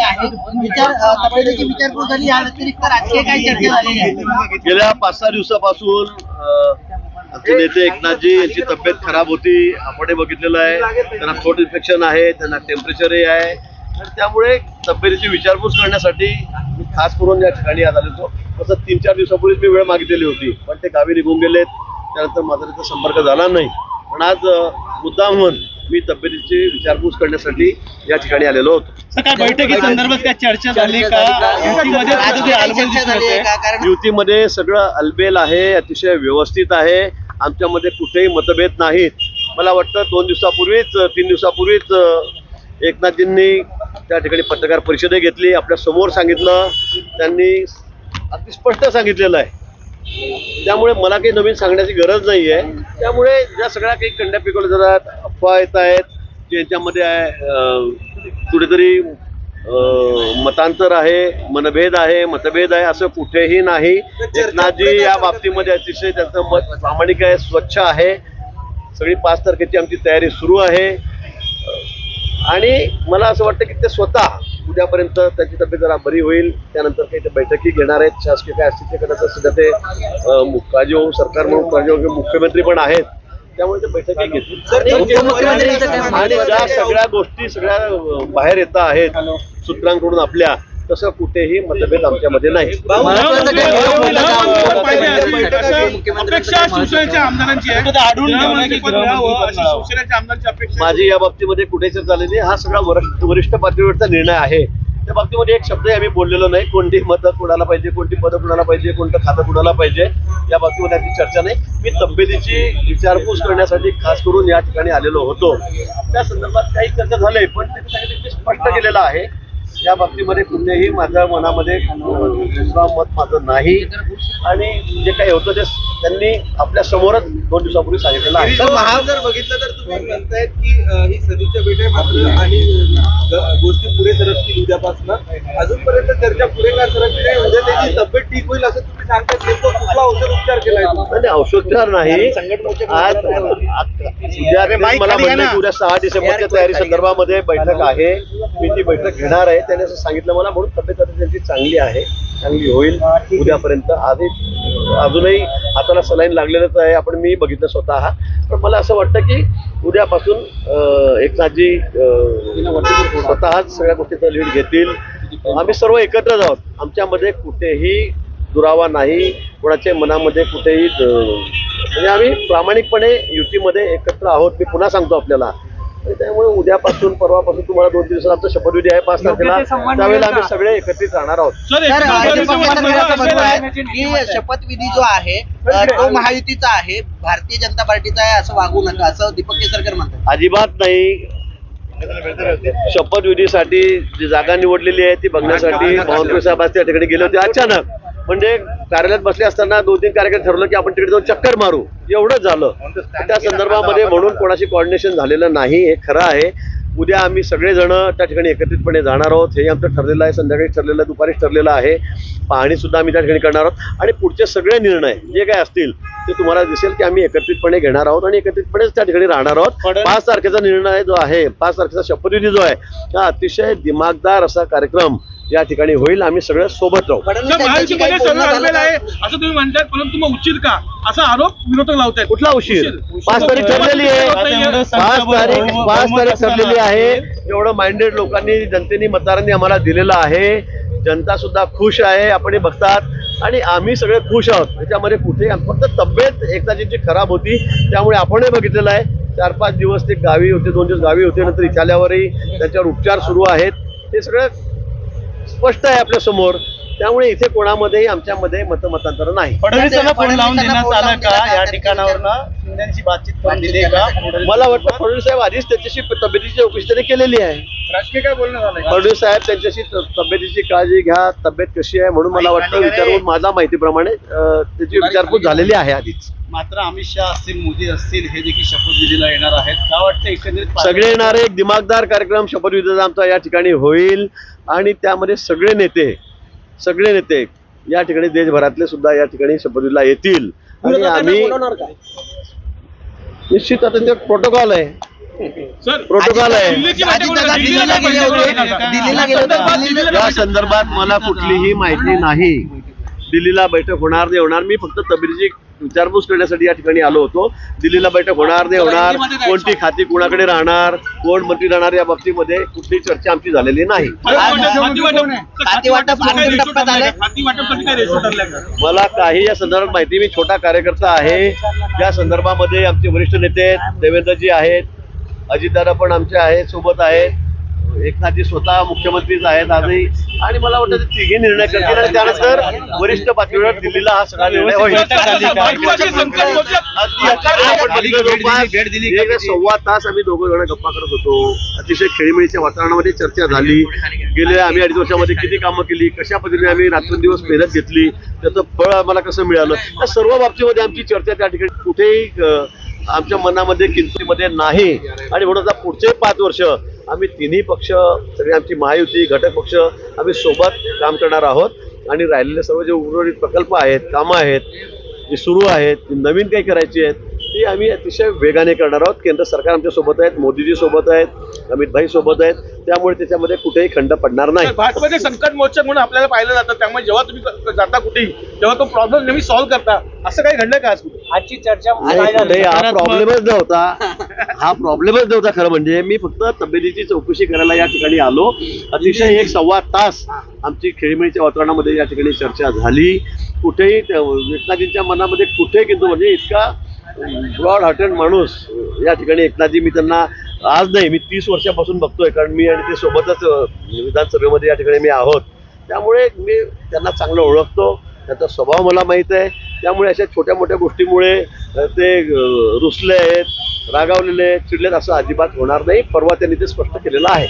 झालेले आहेत. विचार तब्येतीची विचारपूस झाली. या व्यतिरिक्त राजकीय काही चर्चा झालेली आहे. गेल्या पाच सहा दिवसापासून आमचे नेते एकनाथजी यांची तब्येत खराब होती. आपण हे बघितलेलं आहे. त्यांना थ्रोट इन्फेक्शन आहे त्यांना टेम्परेचरही आहे. त्यामुळे तब्येतीची विचारपूस करण्यासाठी मी खास करून या ठिकाणी आज आलो होतो. तसं तीन चार दिवसापूर्वीच मी वेळ मागितलेली होती. पण ते गावी निघून गेलेत. त्यानंतर माझा त्याचा संपर्क झाला नाही. पण आज अं, म्हणून मी तब्येतीची विचारपूस करण्यासाठी या ठिकाणी आलेलो होतो. बैठकी संदर्भात काय चर्चा झाली. का? युतीमध्ये युतीमध्ये सगळं अलबेल आहे अतिशय व्यवस्थित आहे. आमच्यामध्ये कुठेही मतभेद नाहीत. मला वाटतं दोन दिवसापूर्वीच तीन दिवसापूर्वीच एकनाथजींनी त्या ठिकाणी पत्रकार परिषदही घेतली आपल्यासमोर सांगितलं. त्यांनी अगदी स्पष्ट सांगितलेलं आहे. त्यामुळे मला काही नवीन सांगण्याची गरज नाही आहे त्यामुळे ज्या सगळ्या काही कंड्या पिकवल्या जातात अफवा येत आहेत. ज्यांच्यामध्ये आहे, कुठेतरी मतांतर आहे मनभेद आहे मतभेद आहे असं कुठेही नाही. एकनाथजी या बाबतीमध्ये अतिशय त्यांचं मत प्रामाणिक आहे स्वच्छ आहे. सगळी पाच तारखेची आमची तयारी सुरू आहे. आणि मला असं वाटतं की ते स्वतः उद्यापर्यंत त्याची तब्येत जरा बरी होईल. त्यानंतर काही ते बैठकी घेणार आहेत. शासकीय काय असतील ते कदाचित सध्या ते अं, मु- काळजीवाहू हो, सरकार म्हणून काळजीवाहू हो मुख्यमंत्री पण आहेत. त्यामुळे ते बैठकी घेतील. आणि- ज्या सगळ्या गोष्टी सगळ्या बाहेर येत आहेत. सूत्रांकडून आपल्या. तसं कुठेही मतभेद आमच्यामध्ये नाही. माझी या बाबतीमध्ये कुठे चर्चा झाली नाही. हा सगळा वरिष्ठ वरिष्ठ पातळीवरचा निर्णय आहे. त्या बाबतीमध्ये एक शब्दही आम्ही बोललेलो नाही. कोणती मतं कुणाला पाहिजे कोणती पदं कुणाला पाहिजे कोणतं खातं कुणाला पाहिजे या बाबतीमध्ये आमची चर्चा नाही. मी तब्येतीची विचारपूस करण्यासाठी खास करून या ठिकाणी आलेलो होतो. त्या संदर्भात काही चर्चा झाली पण त्यांनी स्पष्ट केलेलं आहे. या बाबतीमध्ये कुठेही माझ्या मनामध्ये दुसरा मत माझं नाही. आणि जे काही होतं ते त्यांनी आपल्या समोरच दोन दिवसापूर्वी सांगितलेलं आहे. तर महा जर बघितलं तर तुम्ही म्हणतायत की ही सदिच्छा भेट आहे मात्र आणि गोष्टी पुढे सरकतील उद्यापासून. अजूनपर्यंत चर्चा पुढे का सरकली नाही? उद्या त्याची तब्येत ठीक होईल असं तुम्ही सांगताय नेमकं कुठला औषध उपचार केलाय? नाही औषधोपचार नाही. आज उद्या ते मला म्हणलं उद्या सहा डिसेंबरच्या तयारी संदर्भामध्ये बैठक आहे. मी ती बैठक घेणार आहे. त्याने असं सांगितलं मला. म्हणून तब्येत आता त्यांची चांगली आहे. चांगली होईल. उद्यापर्यंत आधी अजूनही हाताला सलाईन लागलेलंच आहे आपण मी बघितलं स्वतः. पण मला असं वाटतं की उद्यापासून एक एकनाथजी स्वतःच सगळ्या गोष्टीचा लीड घेतील. आम्ही सर्व एकत्रच आहोत आमच्यामध्ये कुठेही दुरावा नाही कोणाच्या मनामध्ये कुठेही म्हणजे आम्ही प्रामाणिकपणे युतीमध्ये एकत्र आहोत मी पुन्हा सांगतो आपल्याला. त्यामुळे उद्यापासून परवापासून तुम्हाला दोन दिवसात आमचा शपथविधी आहे पाच तारखेला त्यावेळेला आम्ही सगळे एकत्रित राहणार आहोत शपथविधी जो आहे तो महायुतीचा आहे भारतीय जनता पार्टीचा आहे असं वागू नका असं दीपक केसरकर म्हणतात अजिबात नाही शपथविधीसाठी जी जागा निवडलेली आहे ती बघण्यासाठी बावनकुळे साहेब आज त्या ठिकाणी गेले होते अचानक म्हणजे कार्यालयात बसले असताना दोन तीन कार्यक्रम ठरवलं की आपण तिकडे जाऊन चक्कर मारू. एवढंच झालं. त्या संदर्भामध्ये म्हणून कोणाशी कॉर्डिनेशन झालेलं नाही. हे खरं आहे. उद्या आम्ही सगळेजण त्या ठिकाणी एकत्रितपणे जाणार आहोत. हे आमचं ठरलेलं आहे. संध्याकाळी ठरलेलं आहे दुपारीच ठरलेलं आहे. पाहणी सुद्धा आम्ही त्या ठिकाणी करणार आहोत. आणि पुढचे सगळे निर्णय जे काय असतील ते तुम्हाला दिसेल की आम्ही एकत्रितपणे घेणार आहोत आणि एकत्रितपणेच त्या ठिकाणी राहणार आहोत. पाच तारखेचा निर्णय जो आहे पाच तारखेचा शपथविधी जो आहे हा अतिशय दिमागदार असा कार्यक्रम या ठिकाणी होईल. आम्ही सगळे सोबत राहू. फडणवीस सर, यांच्याशी काही महायुतीमध्ये बोलणं सर्व झालं अडलेलं का? आहे असं तुम्ही म्हणताय परंतु मग उचित का? असा आरोप विरोधक लावतायत. कुठला उशीर? पाच तारीख ठरलेली आहे. पाच तारीख पाच तारीख ठरलेली आहे. एवढं माइंडेड लोकांनी जनतेने मतदारांनी आम्हाला दिलेलं आहे. जनता सुद्धा खुश आहे. आपण हे बघतात. आणि आम्ही सगळे खुश आहोत. त्याच्यामध्ये कुठे फक्त तब्येत एकदाची खराब होती त्यामुळे आपणही बघितलेलं आहे. चार पाच दिवस ते गावी होते दोन दिवस गावी होते. नंतर इथे आल्यावरही त्यांच्यावर उपचार सुरू आहेत. हे सगळं स्पष्ट आहे आपल्यासमोर. त्यामुळे इथे कोणामध्येही आमच्यामध्ये मतमतांतर नाही. फडणवीसांना फोन लावून फडणवीसांना देण्यात फोन आला लावून का? देण्यात या. ठिकाणावरनं बातचीत करून दिली का? मला वाटतं फडणवीस साहेब आधीच त्यांच्याशी तब्येतीची चौकशी त्यांनी केलेली आहे. राजकीय काय बोलणं झालंय फडणवीस साहेब त्यांच्याशी तब्येतीची काळजी घ्या तब्येत कशी आहे म्हणून मला वाटतं विचारून माझा माहितीप्रमाणे त्याची विचारपूस झालेली आहे आधीच. मात्र अमित शहा असतील मोदी असतील हे देखील शपथविधीला येणार आहेत. का वाटतं एकंदरीत सगळे येणारे एक दिमागदार कार्यक्रम शपथविधीचा आमचा या ठिकाणी होईल. आणि त्यामध्ये सगळे नेते सगळे नेते या ठिकाणी देशभरातले सुद्धा या ठिकाणी शपथविधीला येतील. आणि आम्ही निश्चित आता ते प्रोटोकॉल आहे. सर प्रोटोकॉल आहे. या संदर्भात मला कुठलीही माहिती नाही. दिल्लीला बैठक होणार नाही होणार. मी फक्त तबीरची विचारपूस करण्यासाठी या ठिकाणी आलो होतो. दिल्लीला बैठक होणार नाही होणार. कोणती खाती कुणाकडे राहणार कोण मंत्री राहणार या बाबतीमध्ये कुठलीही चर्चा आमची झालेली नाही. मला काही या संदर्भात माहिती मी छोटा कार्यकर्ता आहे. त्या संदर्भामध्ये आमचे वरिष्ठ नेते देवेंद्रजी आहेत अजितदादा पण आमचे आहेत सोबत आहेत. एकनाथजी स्वतः मुख्यमंत्रीच आहेत आजही. आणि मला वाटतं ते तिघे निर्णय करतील आणि त्यानंतर वरिष्ठ पातळीवर दिल्लीला हा सगळा निर्णय होईल. सव्वा तास आम्ही दोघं जण गप्पा करत होतो. अतिशय खेळीमेळीच्या वातावरणामध्ये चर्चा झाली. गेल्या आम्ही अडीच वर्षामध्ये किती कामं केली कशा पद्धतीने आम्ही रात्रंदिवस मेहनत घेतली त्याचं फळ आम्हाला कसं मिळालं या सर्व बाबतीमध्ये आमची चर्चा त्या ठिकाणी कुठेही आमच्या मनामध्ये किंमतीमध्ये नाही. आणि म्हणून आता पुढचे पाच वर्ष आम्ही तिन्ही पक्ष सगळे आमची महायुती घटक पक्ष आम्ही सोबत काम करणार आहोत. आणि राहिलेले सर्व जे उर्वरित प्रकल्प आहेत कामं आहेत जी सुरू आहेत जी नवीन काही करायची आहेत ती आम्ही अतिशय वेगाने करणार आहोत. केंद्र सरकार आमच्यासोबत आहेत मोदीजी सोबत आहेत अमित भाई सोबत आहेत. त्यामुळे त्याच्यामध्ये कुठेही खंड पडणार नाही. भाजपचे संकट मोर्चा म्हणून आपल्याला पाहिलं जातं. त्यामुळे जेव्हा तुम्ही जाता कुठेही तेव्हा तो प्रॉब्लेम नेहमी सॉल्व्ह करता. असं काही घडलं का आजची चर्चा हा प्रॉब्लेमच नव्हता. हा प्रॉब्लेमच नव्हता खरं म्हणजे. मी फक्त तब्येतीची चौकशी करायला या ठिकाणी आलो. अतिशय एक सव्वा तास आमची खेळीमेळीच्या वातावरणामध्ये या ठिकाणी चर्चा झाली. कुठेही त्या एकनाथजींच्या मनामध्ये कुठे किंतु म्हणजे इतका ब्रॉड हार्टेड माणूस या ठिकाणी एकनाथजी. मी त्यांना आज नाही मी तीस वर्षापासून बघतोय. कारण मी आणि ते सोबतच विधानसभेमध्ये या ठिकाणी मी आहोत. त्यामुळे मी त्यांना चांगलं ओळखतो. त्यांचा स्वभाव मला माहीत आहे. त्यामुळे अशा छोट्या मोठ्या गोष्टीमुळे ते रुसले आहेत. रागावलेले चिडलेत असं अजिबात होणार नाही. परवा त्यांनी ते स्पष्ट केलेलं आहे.